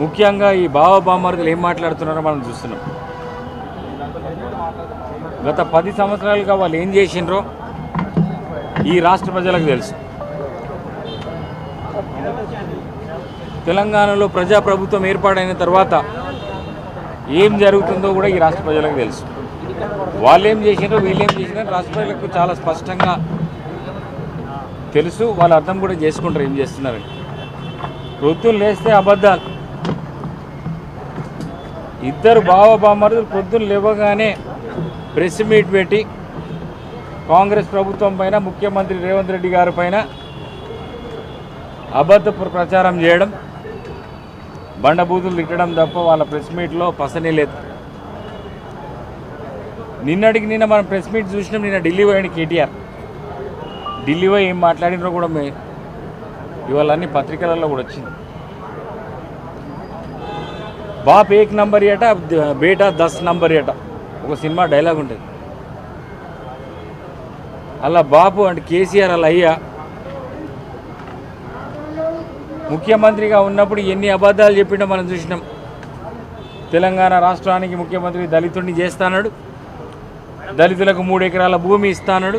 ముఖ్యంగా ఈ బావ ఏం మాట్లాడుతున్నారో మనం చూస్తున్నాం. గత పది సంవత్సరాలుగా వాళ్ళు ఏం చేసిండ్రో ఈ రాష్ట్ర ప్రజలకు తెలుసు. తెలంగాణలో ప్రజాప్రభుత్వం ఏర్పాటైన తర్వాత ఏం జరుగుతుందో కూడా ఈ రాష్ట్ర ప్రజలకు తెలుసు. వాళ్ళు ఏం చేసినారో వీళ్ళు ఏం చేసినారో రాష్ట్ర ప్రజలకు చాలా స్పష్టంగా తెలుసు. వాళ్ళు అర్థం కూడా చేసుకుంటారు ఏం చేస్తున్నారని. పొద్దున్న లేస్తే అబద్ధాలు. ఇద్దరు బావ బామ్మరుదులు పొద్దున్న లేవగానే ప్రెస్ మీట్ పెట్టి కాంగ్రెస్ ప్రభుత్వం పైన ముఖ్యమంత్రి రేవంత్ రెడ్డి గారి పైన అబద్ధ ప్రచారం చేయడం బండబూతులు తిట్టడం తప్ప వాళ్ళ ప్రెస్ మీట్లో పసనే లేదు. నిన్నటికి నిన్న మనం ప్రెస్ మీట్ చూసినాం నిన్న ఢిల్లీ పోయాడు కేటీఆర్. ఢిల్లీ పోయి ఏం మాట్లాడినో కూడా మేము ఇవాళ అన్ని పత్రికలలో కూడా వచ్చింది. బాప్ ఏక్ నంబర్ ఏట బేటా దస్ నంబర్ ఏట. ఒక సినిమా డైలాగ్ ఉంటుంది. అలా బాపు అంటే కేసీఆర్ అలా అయ్యా. ముఖ్యమంత్రిగా ఉన్నప్పుడు ఎన్ని అబద్ధాలు చెప్పిండో మనం చూసినాం. తెలంగాణ రాష్ట్రానికి ముఖ్యమంత్రి దళితుడిని చేస్తానాడు. దళితులకు మూడు ఎకరాల భూమి ఇస్తానడు.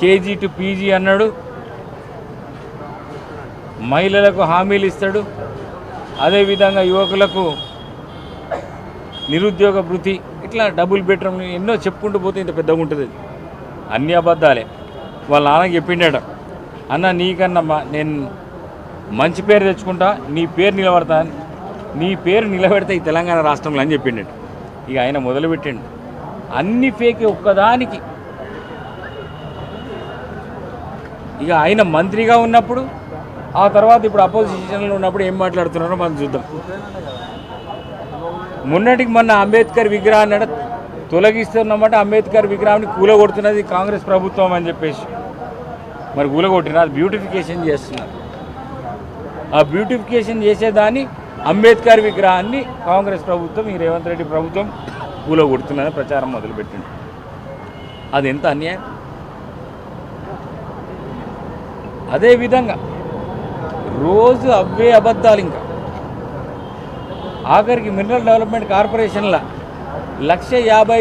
కేజీ టు పీజీ అన్నాడు. మహిళలకు హామీలు ఇస్తాడు. అదేవిధంగా యువకులకు నిరుద్యోగ వృత్తి ఇట్లా డబుల్ బెడ్రూమ్ ఎన్నో చెప్పుకుంటూ పోతే ఇంత పెద్దగా ఉంటుంది అది. అన్ని అబద్ధాలే. వాళ్ళ నాన్నకి చెప్పిండట అన్న నీకన్నా మా- నేను మంచి పేరు తెచ్చుకుంటా నీ పేరు నిలబడతా నీ పేరు నిలబెడితే ఈ తెలంగాణ రాష్ట్రంలో అని చెప్పిండట. ఇక ఆయన మొదలుపెట్టిండు. అన్ని ఫేక్ ఒక్కదానికి. ఇక ఆయన మంత్రిగా ఉన్నప్పుడు ఆ తర్వాత ఇప్పుడు అపోజిషన్లో ఉన్నప్పుడు ఏం మాట్లాడుతున్నారో మనం చూద్దాం. మొన్నటికి మొన్న అంబేద్కర్ విగ్రహాన్ని తొలగిస్తున్నమాట అంబేద్కర్ విగ్రహాన్ని కూలగొడుతున్నది కాంగ్రెస్ ప్రభుత్వం అని చెప్పేసి. మరి కూలగొట్టిన అది బ్యూటిఫికేషన్ చేస్తున్నారు. ఆ బ్యూటిఫికేషన్ చేసేదాన్ని అంబేద్కర్ విగ్రహాన్ని కాంగ్రెస్ ప్రభుత్వం ఈ రేవంత్ రెడ్డి ప్రభుత్వం కూలగొడుతున్నదని ప్రచారం మొదలుపెట్టింది. అది ఎంత అన్యాయం? అదేవిధంగా రోజు అవే అబద్ధాలు ఇంకా. ఆఖరికి మినరల్ డెవలప్మెంట్ కార్పొరేషన్ల లక్ష యాభై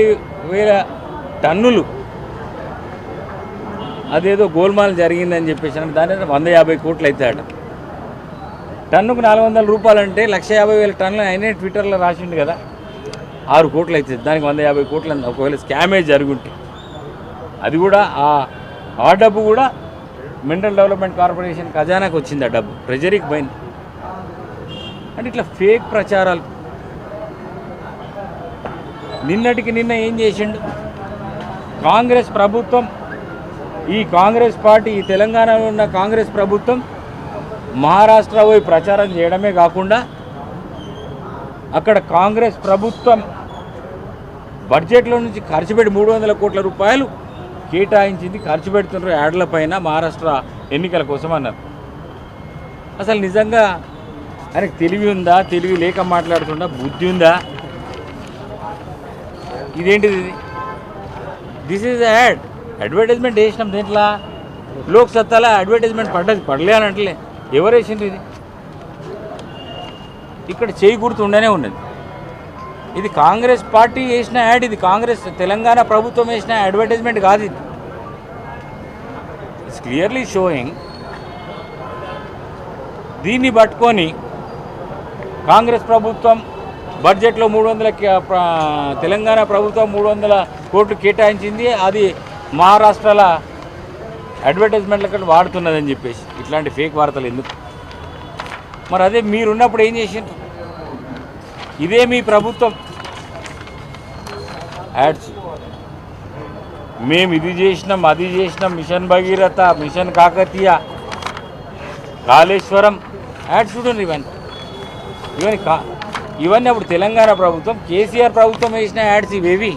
వేల టన్నులు అదేదో గోల్మాల్ జరిగిందని చెప్పేసి అంటే దాని వంద యాభై కోట్లు అవుతాయట టన్నుకు నాలుగు వందల రూపాయలు అంటే లక్ష యాభై వేల టన్నులు అయినా ట్విట్టర్లో రాసిండు కదా. ఆరు కోట్లు అవుతుంది దానికి వంద యాభై కోట్లు ఒకవేళ స్కామే జరుగుంటే. అది కూడా ఆ ఆ డబ్బు కూడా మినరల్ డెవలప్మెంట్ కార్పొరేషన్ ఖజానాకు వచ్చింది ఆ డబ్బు. ట్రెజరీకి పోయింది. అంటే ఇట్లా ఫేక్ ప్రచారాలు. నిన్నటికి నిన్న ఏం చేసిండు? కాంగ్రెస్ ప్రభుత్వం ఈ కాంగ్రెస్ పార్టీ ఈ తెలంగాణలో ఉన్న కాంగ్రెస్ ప్రభుత్వం మహారాష్ట్ర పోయి ప్రచారం చేయడమే కాకుండా అక్కడ కాంగ్రెస్ ప్రభుత్వం బడ్జెట్లో నుంచి ఖర్చు పెట్టి మూడు వందల కోట్ల రూపాయలు కేటాయించింది ఖర్చు పెడుతున్నారు యాడ్ల పైన మహారాష్ట్ర ఎన్నికల కోసం అన్నారు. అసలు నిజంగా ఆయనకు తెలివి ఉందా? తెలివి లేక మాట్లాడుతుందా బుద్ధి ఉందా? ఇదేంటిది ఇది? దిస్ ఈజ్ యాడ్ అడ్వర్టైజ్మెంట్ వేసినాం దీంట్లో? లోక్ సత్తాలో అడ్వర్టైజ్మెంట్ పడ్డది పడలే అని అంటలే. ఎవరు వేసింది ఇది? ఇక్కడ చేయి గుర్తు ఉండనే ఉన్నది. ఇది కాంగ్రెస్ పార్టీ వేసిన యాడ్ ఇది కాంగ్రెస్ తెలంగాణ ప్రభుత్వం వేసిన అడ్వర్టైజ్మెంట్ కాదు ఇది. ఇట్స్ క్లియర్లీ షోయింగ్ దీన్ని పట్టుకొని కాంగ్రెస్ ప్రభుత్వం బడ్జెట్లో మూడు వందల తెలంగాణ ప్రభుత్వం మూడు వందల కోట్లు కేటాయించింది. అది మహారాష్ట్రల అడ్వర్టైజ్మెంట్లకు వాడుతున్నదని చెప్పేసి. ఇట్లాంటి ఫేక్ వార్తలు ఎందుకు? మరి అదే మీరున్నప్పుడు ఏం చేసిండ్రు? ఇదే మీ ప్రభుత్వం. యాడ్స్. మేము ఇది చేసినాం అది చేసినాం mission Bhagiratha mission Kakatiya Kaleshwaram. Ads చూడండి ఇవన్నీ. ఇవన్నీ కా ఇవన్నీ అప్పుడు తెలంగాణ ప్రభుత్వం కేసీఆర్ ప్రభుత్వం వేసిన యాడ్స్ ఇవేవి?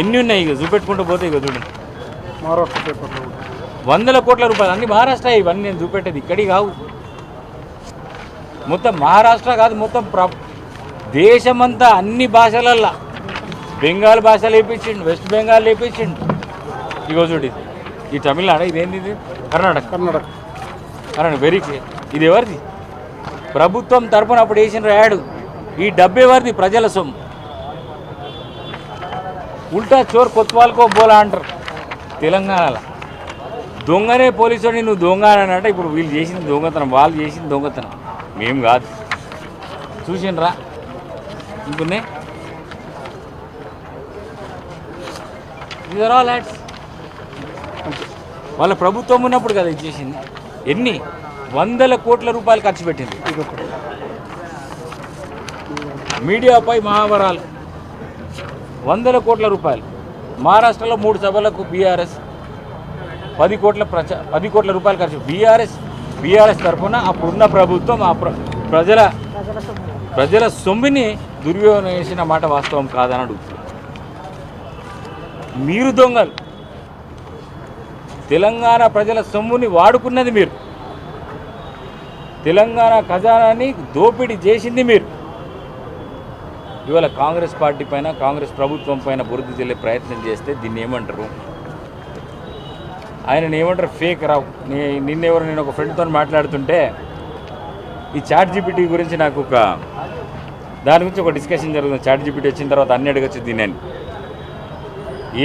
ఎన్ని ఉన్నాయి ఇక చూపెట్టుకుంటూ పోతే ఇక చూడండి. మహారాష్ట్ర పేపర్లో కూడా. వందల కోట్ల రూపాయలు. అన్ని మహారాష్ట్ర ఇవన్నీ నేను చూపెట్టేది ఇక్కడి కావు. మొత్తం మహారాష్ట్ర కాదు మొత్తం ప్ర దేశమంతా అన్ని భాషలల్లో బెంగాల్ భాష లేపించిండు వెస్ట్ బెంగాల్ లేపించిండు. ఇగో చూడు ఇది. ఈ తమిళనాడు ఇదేంది ఇది? కర్ణాటక. కర్ణాటక. అనండి వెరీ క్లియర్ ఇది ఎవరిది? ప్రభుత్వం తరపున అప్పుడు వేసిన యాడ్. ఈ డబ్బు ఎవరిది? ప్రజల సొమ్ము. ఉల్టా చోర్ కొత్వాల్కో బోలా అంటారు తెలంగాణలో. దొంగనే పోలీసుని నువ్వు దొంగ అని అంటే ఇప్పుడు వీళ్ళు చేసిన దొంగతనం వాళ్ళు చేసిన దొంగతనం. మేం కాదు. చూసిండ్రా? ఇంకొన్నే ఆర్ ఆల్ యాడ్స్ వాళ్ళ ప్రభుత్వం ఉన్నప్పుడు కదా ఇది చేసింది. ఎన్ని? వందల కోట్ల రూపాయలు ఖర్చు పెట్టింది. మీడియాపై మహావరాలు. వందల కోట్ల రూపాయలు. మహారాష్ట్రలో మూడు సభలకు బీఆర్ఎస్. పది కోట్ల ప్రచ పది కోట్ల రూపాయలు ఖర్చు. బీఆర్ఎస్ బీఆర్ఎస్ తరఫున అప్పుడున్న ప్రభుత్వం ఆ ప్రజల ప్రజల సొమ్మిని దుర్వ్యోగం చేసిన మాట వాస్తవం కాదని అడుగుతుంది మీరు దొంగలు. తెలంగాణ ప్రజల సొమ్ముని వాడుకున్నది మీరు. తెలంగాణ ఖజానాన్ని దోపిడీ చేసింది మీరు. ఇవాళ కాంగ్రెస్ పార్టీ పైన కాంగ్రెస్ ప్రభుత్వం పైన బురద చెల్లే ప్రయత్నం చేస్తే దీన్ని ఏమంటారు? ఆయన ఏమంటారు? ఫేక్ రావు. నే- నిన్నెవరు నేను ఒక ఫ్రెండ్తో మాట్లాడుతుంటే ఈ చాట్ జీపీటీ గురించి నాకు ఒక దాని గురించి ఒక డిస్కషన్ జరుగుతుంది. చాట్ జీపీటీ వచ్చిన తర్వాత అన్ని అడగచ్చు దీని అని.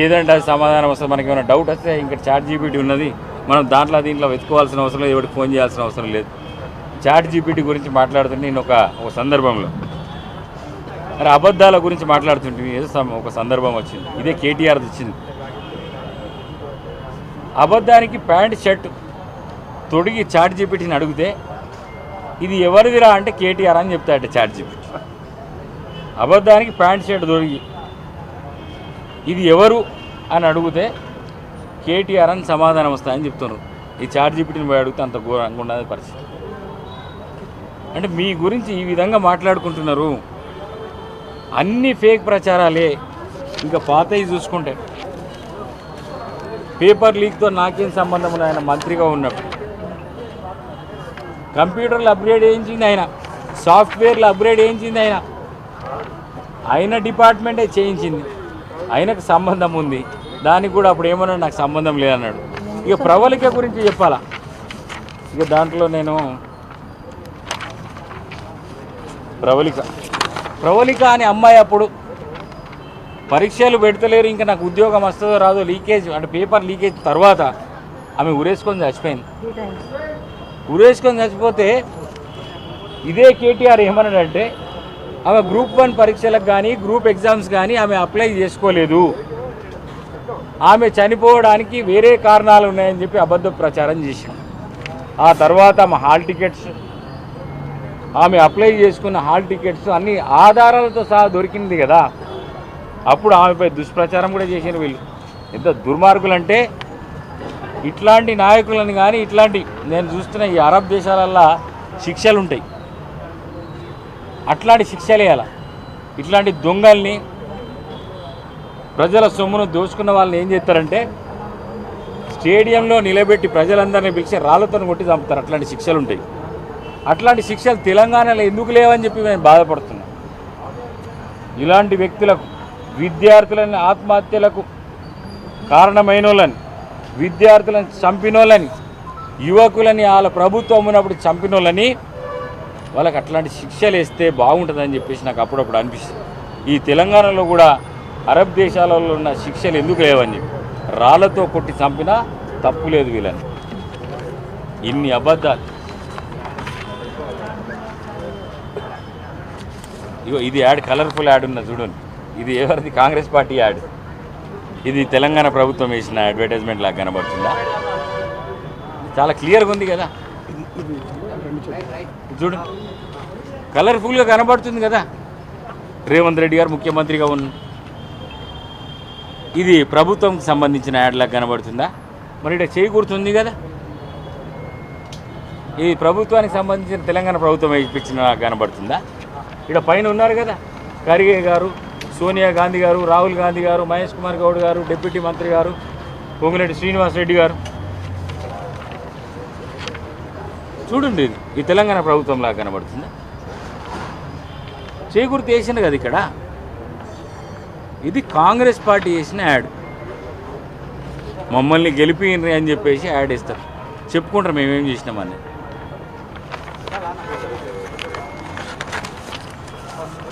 ఏదంటే అది సమాధానం వస్తుంది. మనకి ఏమైనా డౌట్ వస్తే ఇంకా చాట్ జీపీటీ ఉన్నది. మనం దాంట్లో దీంట్లో వెతుకోవాల్సిన అవసరం లేదు ఎవరికి ఫోన్ చేయాల్సిన అవసరం లేదు. చాట్ జీపీటీ గురించి మాట్లాడుతుంటే నేను ఒక ఒక సందర్భంలో. మరి అబద్ధాల గురించి మాట్లాడుతుంటే ఏదో ఒక సందర్భం వచ్చింది. ఇదే కేటీఆర్ వచ్చింది అబద్ధానికి ప్యాంట్ షర్ట్ తొడిగి చాట్ జీపీటీని అడిగితే ఇది ఎవరిదిరా అంటే కేటీఆర్ అని చెప్తాడట చాట్ జీపీటీ. అబద్ధానికి ప్యాంట్ షర్ట్ తొడిగి ఇది ఎవరు అని అడిగితే కేటీఆర్ అని సమాధానం వస్తాయని చెప్తున్నారు. ఈ చాట్ జీపీటీని పోయి అడిగితే అంత ఘోరంగా ఉన్నది పరిస్థితి. అంటే మీ గురించి ఈ విధంగా మాట్లాడుకుంటున్నారు. అన్ని ఫేక్ ప్రచారాలే. ఇంకా పాతవి చూసుకుంటే పేపర్ లీక్తో నాకేం సంబంధం ఉంది ఆయన మంత్రిగా ఉన్నప్పుడు కంప్యూటర్లు అప్గ్రేడ్ చేయించింది ఆయన. సాఫ్ట్వేర్లు అప్గ్రేడ్ చేయించింది ఆయన. ఆయన డిపార్ట్మెంటే చేయించింది. ఆయనకు సంబంధం ఉంది. దానికి కూడా అప్పుడు ఏమన్నాడు? నాకు సంబంధం లేదన్నాడు. ఇక ప్రవళిక గురించి చెప్పాలా? ఇక దాంట్లో నేను ప్రవళిక. ప్రవళిక అనే అమ్మాయి అప్పుడు పరీక్షలు పెడతలేరు ఇంకా నాకు ఉద్యోగం వస్తుందో రాదో లీకేజ్ అంటే పేపర్ లీకేజ్ తర్వాత ఆమె ఉరేసుకొని చచ్చిపోయింది. ఉరేసుకొని చచ్చిపోతే ఇదే కేటీఆర్ ఏమన్నాడంటే ఆమె గ్రూప్ వన్ పరీక్షలకు కానీ గ్రూప్ ఎగ్జామ్స్ కానీ ఆమె అప్లై చేసుకోలేదు. ఆమె చనిపోవడానికి వేరే కారణాలు ఉన్నాయని చెప్పి అబద్ధ ప్రచారం చేశాడు ఆ తర్వాత ఆమె హాల్ టికెట్స్ ఆమె అప్లై చేసుకున్న హాల్ టికెట్స్ అన్ని ఆధారాలతో సహా దొరికింది కదా. అప్పుడు ఆమెపై దుష్ప్రచారం కూడా చేసిన వీళ్ళు. ఎంత దుర్మార్గులు అంటే ఇట్లాంటి నాయకులను కానీ ఇట్లాంటి నేను చూస్తున్న ఈ అరబ్ దేశాలల్లో శిక్షలు ఉంటాయి అట్లాంటి శిక్షలేయాల ఇట్లాంటి దొంగల్ని ప్రజల సొమ్మును దోచుకున్న వాళ్ళని ఏం చేస్తారంటే స్టేడియంలో నిలబెట్టి ప్రజలందరినీ పిలిచి రాళ్ళతో కొట్టి చంపుతారు. అట్లాంటి శిక్షలు ఉంటాయి. అట్లాంటి శిక్షలు తెలంగాణలో ఎందుకు లేవని చెప్పి మేము బాధపడుతున్నాం. ఇలాంటి వ్యక్తులకు విద్యార్థులని ఆత్మహత్యలకు కారణమైన వాళ్ళని విద్యార్థులను చంపినోళ్ళని యువకులని వాళ్ళ ప్రభుత్వం ఉన్నప్పుడు చంపినోళ్ళని వాళ్ళకి అట్లాంటి శిక్షలు వేస్తే బాగుంటుందని చెప్పేసి నాకు అప్పుడప్పుడు అనిపిస్తుంది. ఈ తెలంగాణలో కూడా అరబ్ దేశాలలో ఉన్న శిక్షలు ఎందుకు లేవని చెప్పి రాళ్ళతో కొట్టి చంపినా తప్పు లేదు వీళ్ళని. ఇన్ని అబద్ధాలు. ఇగో ఇది యాడ్ కలర్ఫుల్ యాడ్ ఉన్న చూడండి. ఇది ఎవరిది? Congress party ad. ఇది తెలంగాణ ప్రభుత్వం వేసిన అడ్వర్టైజ్మెంట్ లాగా కనబడుతుందా? చాలా క్లియర్గా ఉంది కదా. చూడు. కలర్ఫుల్గా కనబడుతుంది కదా. రేవంత్ రెడ్డి గారు ముఖ్యమంత్రిగా ఉన్న ఇది ప్రభుత్వంకి సంబంధించిన యాడ్లా కనబడుతుందా? మరి ఇక్కడ చేకూరుతుంది కదా. ఇది ప్రభుత్వానికి సంబంధించిన తెలంగాణ ప్రభుత్వం ఇప్పించిన కనబడుతుందా? ఇక్కడ పైన ఉన్నారు కదా. ఖర్గే గారు సోనియా గాంధీ గారు రాహుల్ గాంధీ గారు మహేష్ కుమార్ గౌడ్ గారు డిప్యూటీ మంత్రి గారు పొంగిరెడ్డి శ్రీనివాస్ రెడ్డి గారు. చూడండి ఇది. ఈ తెలంగాణ ప్రభుత్వం లాగా చేకూర్తి వేసింది కదా ఇక్కడ? ఇది కాంగ్రెస్ పార్టీ చేసిన యాడ్. మమ్మల్ని గెలిపినరి అని చెప్పేసి యాడ్ ఇస్తారు. చెప్పుకుంటారు మేమేం చేసినామని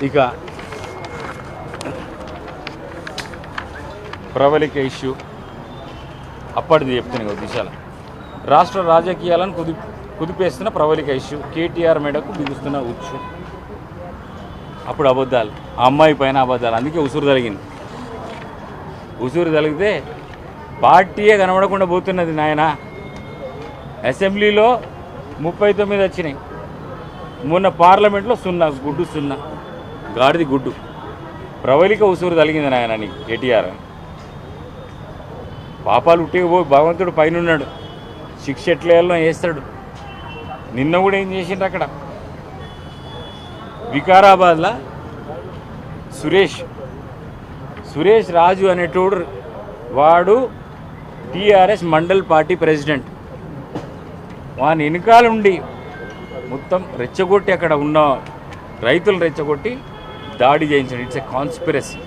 ఇక ప్రబలిక ఇష్యూ. అప్పటిది చెప్తాను కదా దిశాల రాష్ట్ర రాజకీయాలను కుది కుదిపేస్తున్న ప్రబలిక ఇష్యూ. కేటీఆర్ మేడకు బిగుస్తున్న ఉచ్చు. అప్పుడు అబద్ధాలు. ఆ అమ్మాయి పైన అబద్ధాలు. అందుకే ఉసురు జరిగింది ఉసురు తలిగితే పార్టీయే కనబడకుండా పోతున్నది నాయన. అసెంబ్లీలో ముప్పై తొమ్మిది వచ్చినాయి. మొన్న పార్లమెంట్లో సున్నా గుడ్డు సున్నా. గాడిది గుడ్డు. ప్రవళిక ఉసురు తలిగింది నాయన నీకు కేటీఆర్ పాపాలు ఉట్టిగా పోయి భగవంతుడు పైన ఉన్నాడు శిక్ష ఎట్లా వేస్తాడు నిన్న కూడా ఏం చేసిండ్రు అక్కడ? వికారాబాద్లో? సురేష్. సురేష్ రాజు అనేటోడు వాడు టీఆర్ఎస్ మండల్ పార్టీ ప్రెసిడెంట్. వాని వెనకాల ఉండి మొత్తం రెచ్చగొట్టి అక్కడ ఉన్న రైతులు రెచ్చగొట్టి దాడి చేయించండి. ఇట్స్ ఎ కాన్స్పిరసీ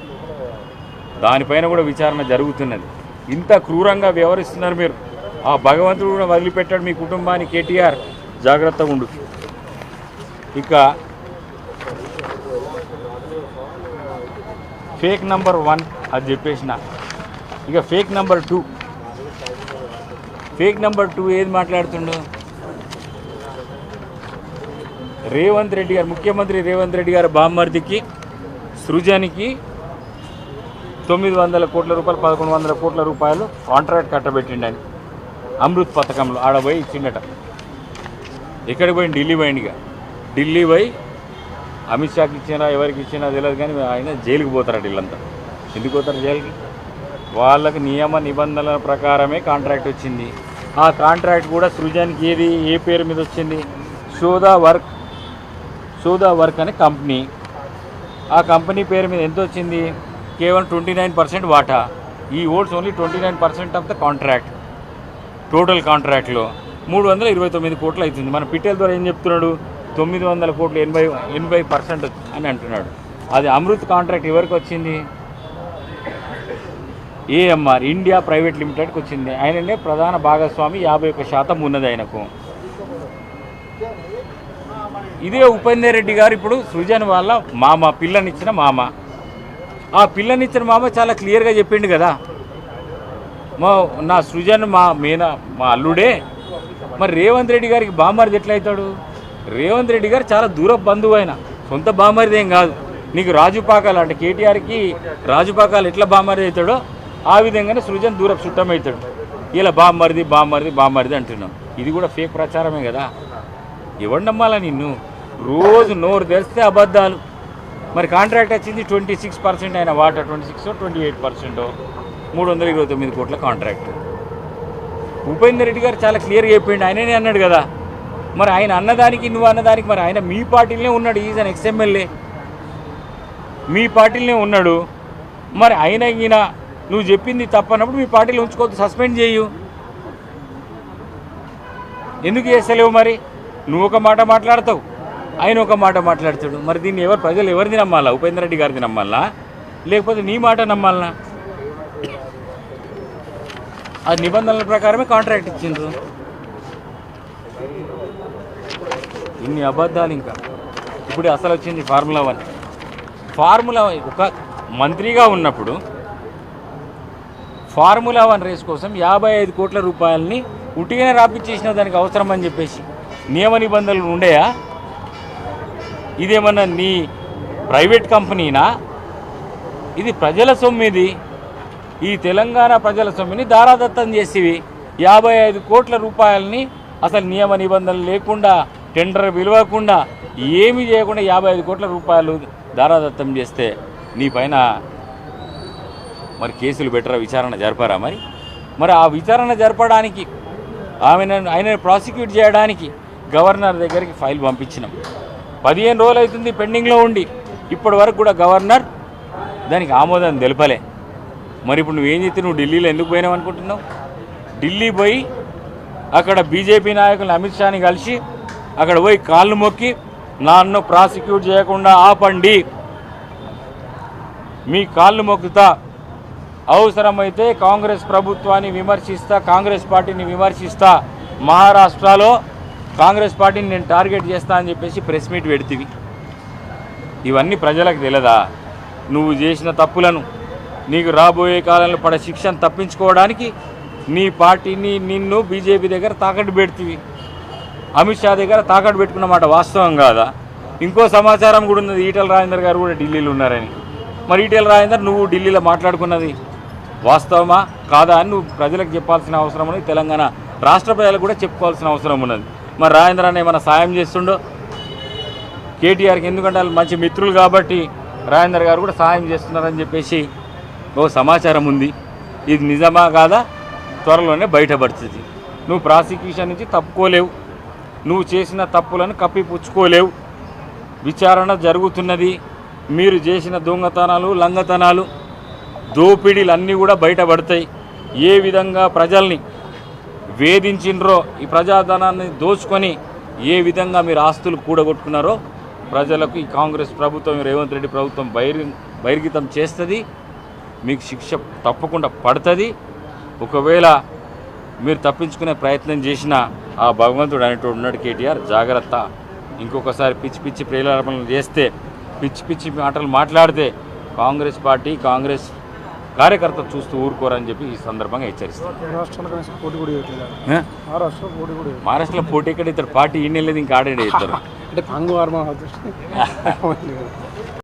దానిపైన కూడా విచారణ జరుగుతున్నది. ఇంత క్రూరంగా వ్యవహరిస్తున్నారు మీరు. ఆ భగవంతుడు కూడా వదిలిపెట్టాడు మీ కుటుంబాన్ని కేటీఆర్. జాగ్రత్తగా ఉండు. ఇక ఫేక్ నంబర్ వన్ అది చెప్పేసిన. ఇక fake number two. Fake number two ఏది మాట్లాడుతుండు? రేవంత్ రెడ్డి గారు ముఖ్యమంత్రి రేవంత్ రెడ్డి గారు బామ్మర్దికి సృజనికి తొమ్మిది వందల కోట్ల రూపాయలు పదకొండు వందల కోట్ల రూపాయలు కాంట్రాక్ట్ కట్టబెట్టిండని. అమృత్ పథకంలో ఆడ పోయి ఇచ్చిండట. ఎక్కడికి పోయింది? ఢిల్లీ పోయిండిగా ఢిల్లీ పోయి అమిత్ షాకి ఇచ్చినా ఎవరికి ఇచ్చినా తెలియదు కానీ ఆయన జైలుకి పోతారు వీళ్ళంతా. ఎందుకు పోతారు జైలుకి? వాళ్ళకి నియమ నిబంధనల ప్రకారమే కాంట్రాక్ట్ వచ్చింది. ఆ కాంట్రాక్ట్ కూడా సృజానికి ఏది ఏ పేరు మీద వచ్చింది? సోదా వర్క్ సోదా వర్క్ అనే కంపెనీ. ఆ కంపెనీ పేరు మీద ఎంత వచ్చింది? కేవలం ట్వంటీ నైన్ పర్సెంట్ వాటా. ఈ ఓల్డ్స్ only twenty nine percent of the contract. Total కాంట్రాక్ట్లో. మూడు వందల ఇరవై తొమ్మిది కోట్లు అవుతుంది మన పిట్టెల ద్వారా ఏం చెప్తున్నాడు? తొమ్మిది వందల కోట్లు ఎనభై ఎనభై పర్సెంట్ అని అంటున్నాడు. అది అమృత్ కాంట్రాక్ట్ ఎవరికి వచ్చింది? ఏఎంఆర్ ఇండియా ప్రైవేట్ లిమిటెడ్కి వచ్చింది. ఆయననే ప్రధాన భాగస్వామి యాభై ఒక్క శాతం ఉన్నది ఆయనకు. ఇదే ఉపేందర్ రెడ్డి గారు ఇప్పుడు సృజన్ వాళ్ళ మామ పిల్లనిచ్చిన మామ. ఆ పిల్లనిచ్చిన మామ చాలా క్లియర్గా చెప్పిండు కదా. మా నా సృజన్ మా మీనా మా అల్లుడే మరి రేవంత్ రెడ్డి గారికి బామ్మరిది ఎట్లయితాడు? రేవంత్ రెడ్డి గారు చాలా దూర బంధువు ఆయన. సొంత బామ్మరిది ఏం కాదు. నీకు రాజుపాకాలు అంటే కేటీఆర్కి రాజుపాకాలు ఎట్లా బామ్మరిది అవుతాడో ఆ విధంగానే సృజన్ దూరపు చుట్టం అవుతాడు. ఇలా బామ్మరిది బామ్మరిది బామ్మరిది అంటున్నాం. ఇది కూడా ఫేక్ ప్రచారమే కదా. ఎవరు నమ్మాలా నిన్ను? రోజు నోరు తెరిస్తే అబద్ధాలు. మరి కాంట్రాక్ట్ వచ్చింది ట్వంటీ సిక్స్ పర్సెంట్ అయిన water twenty six twenty eight percent మూడు వందల ఇరవై తొమ్మిది కోట్ల కాంట్రాక్ట్. ఉపేందర్ రెడ్డి గారు చాలా క్లియర్గా చెప్పిండు. ఆయననే అన్నాడు కదా. మరి ఆయన అన్నదానికి నువ్వు అన్నదానికి మరి ఆయన మీ పార్టీలోనే ఉన్నాడు ఈజ్ అన్ ఎక్స్ఎమ్మెల్యే మీ పార్టీలోనే ఉన్నాడు. మరి ఆయన ఈయన నువ్వు చెప్పింది తప్పనప్పుడు మీ పార్టీలో ఉంచుకోవద్దు సస్పెండ్ చేయు. ఎందుకు చేస్తలేవు మరి? నువ్వు ఒక మాట మాట్లాడతావు ఆయన ఒక మాట మాట్లాడతాడు. మరి దీన్ని ఎవరు ప్రజలు ఎవరిది నమ్మాలా? ఉపేంద్ర రెడ్డి గారిది నమ్మాలా? లేకపోతే నీ మాట నమ్మాలనా ఆ నిబంధనల ప్రకారమే కాంట్రాక్ట్ ఇచ్చిండ్రు. ఇన్ని అబద్ధాలు ఇంకా. ఇప్పుడు అసలు వచ్చింది ఫార్ములా వన్. ఫార్ములా ఒక మంత్రిగా ఉన్నప్పుడు ఫార్ములా వన్ రేస్ కోసం యాభై ఐదు కోట్ల రూపాయలని ఉట్టిగానే రాపిచ్చేసిన దానికి అవసరం అని చెప్పేసి నియమ నిబంధనలు ఉండేయా? ఇదేమన్నా నీ ప్రైవేట్ కంపెనీనా? ఇది ప్రజల సొమ్మిది. ఈ తెలంగాణ ప్రజల సొమ్మిని దారాదత్తం చేసేవి. యాభై ఐదు కోట్ల రూపాయలని అసలు నియమ నిబంధనలు లేకుండా టెండర్ విలువకుండా ఏమి చేయకుండా యాభై ఐదు కోట్ల రూపాయలు దారాదత్తం చేస్తే నీ పైన మరి కేసులు పెట్టరా విచారణ జరపరా మరి? మరి ఆ విచారణ జరపడానికి ఆమెను ఆయన ప్రాసిక్యూట్ చేయడానికి గవర్నర్ దగ్గరికి ఫైల్ పంపించినాం. పదిహేను రోజులు అవుతుంది పెండింగ్లో ఉండి. ఇప్పటి వరకు కూడా గవర్నర్ దానికి ఆమోదం తెలపలే. మరి ఇప్పుడు నువ్వేం చేస్తే నువ్వు ఢిల్లీలో ఎందుకు పోయినావు అనుకుంటున్నావు? ఢిల్లీ పోయి అక్కడ బీజేపీ నాయకులు అమిత్ షాని కలిసి అక్కడ పోయి కాళ్ళు మొక్కి నన్ను ప్రాసిక్యూట్ చేయకుండా ఆపండి. మీ కాళ్ళు మొక్కుతా. అవసరమైతే కాంగ్రెస్ ప్రభుత్వాన్ని విమర్శిస్తా కాంగ్రెస్ పార్టీని విమర్శిస్తా. మహారాష్ట్రలో కాంగ్రెస్ పార్టీని నేను టార్గెట్ చేస్తా అని చెప్పేసి ప్రెస్ మీట్ పెడితివి. ఇవన్నీ ప్రజలకు తెలియదా నువ్వు చేసిన తప్పులను నీకు రాబోయే కాలంలో పడే శిక్షను తప్పించుకోవడానికి నీ పార్టీని నిన్ను బీజేపీ దగ్గర తాకట్టు పెడుతుంది. అమిత్ షా దగ్గర తాకట్టు పెట్టుకున్నమాట వాస్తవం కాదా? ఇంకో సమాచారం కూడా ఉన్నది ఈటల రాజేందర్ గారు కూడా ఢిల్లీలో ఉన్నారని. మరి ఈటల రాజేందర్ నువ్వు ఢిల్లీలో మాట్లాడుకున్నది వాస్తవమా? కాదా అని నువ్వు ప్రజలకు చెప్పాల్సిన అవసరం ఉన్నది. తెలంగాణ రాష్ట్ర ప్రజలకు కూడా చెప్పుకోవాల్సిన అవసరం ఉన్నది. మరి రాజేంద్ర అన్న ఏమైనా సాయం చేస్తుండో? కేటీఆర్కి ఎందుకంటే వాళ్ళు మంచి మిత్రులు కాబట్టి రాజేందర్ గారు కూడా సహాయం చేస్తున్నారని చెప్పేసి ఓ సమాచారం ఉంది. ఇది నిజమా కాదా? త్వరలోనే బయటపడుతుంది. నువ్వు ప్రాసిక్యూషన్ నుంచి తప్పుకోలేవు. నువ్వు చేసిన తప్పులను కప్పిపుచ్చుకోలేవు. విచారణ జరుగుతున్నది. మీరు చేసిన దొంగతనాలు లంగతనాలు దోపిడీలు అన్నీ కూడా బయటపడతాయి. ఏ విధంగా ప్రజల్ని వేధించిండ్రో ఈ ప్రజాధనాన్ని దోచుకొని ఏ విధంగా మీరు ఆస్తులు కూడగొట్టుకున్నారో ప్రజలకు ఈ కాంగ్రెస్ ప్రభుత్వం రేవంత్ రెడ్డి ప్రభుత్వం బహిర్ బహిర్గతం చేస్తుంది. మీకు శిక్ష తప్పకుండా పడుతుంది. ఒకవేళ మీరు తప్పించుకునే ప్రయత్నం చేసినా ఆ భగవంతుడు అనేటోడు ఉన్నాడు కేటీఆర్. జాగ్రత్త. ఇంకొకసారి పిచ్చి పిచ్చి ప్రేలాపనలు చేస్తే పిచ్చి పిచ్చి మాటలు మాట్లాడితే కాంగ్రెస్ పార్టీ కాంగ్రెస్ కార్యకర్త చూస్తూ ఊరుకోరని చెప్పి ఈ సందర్భంగా చేయట్లేదు. మహారాష్ట్రలో పోటీ ఎక్కడ ఇద్దరు? పార్టీ ఈ నెలది ఇంకా ఆడేది ఇద్దరు. అంటే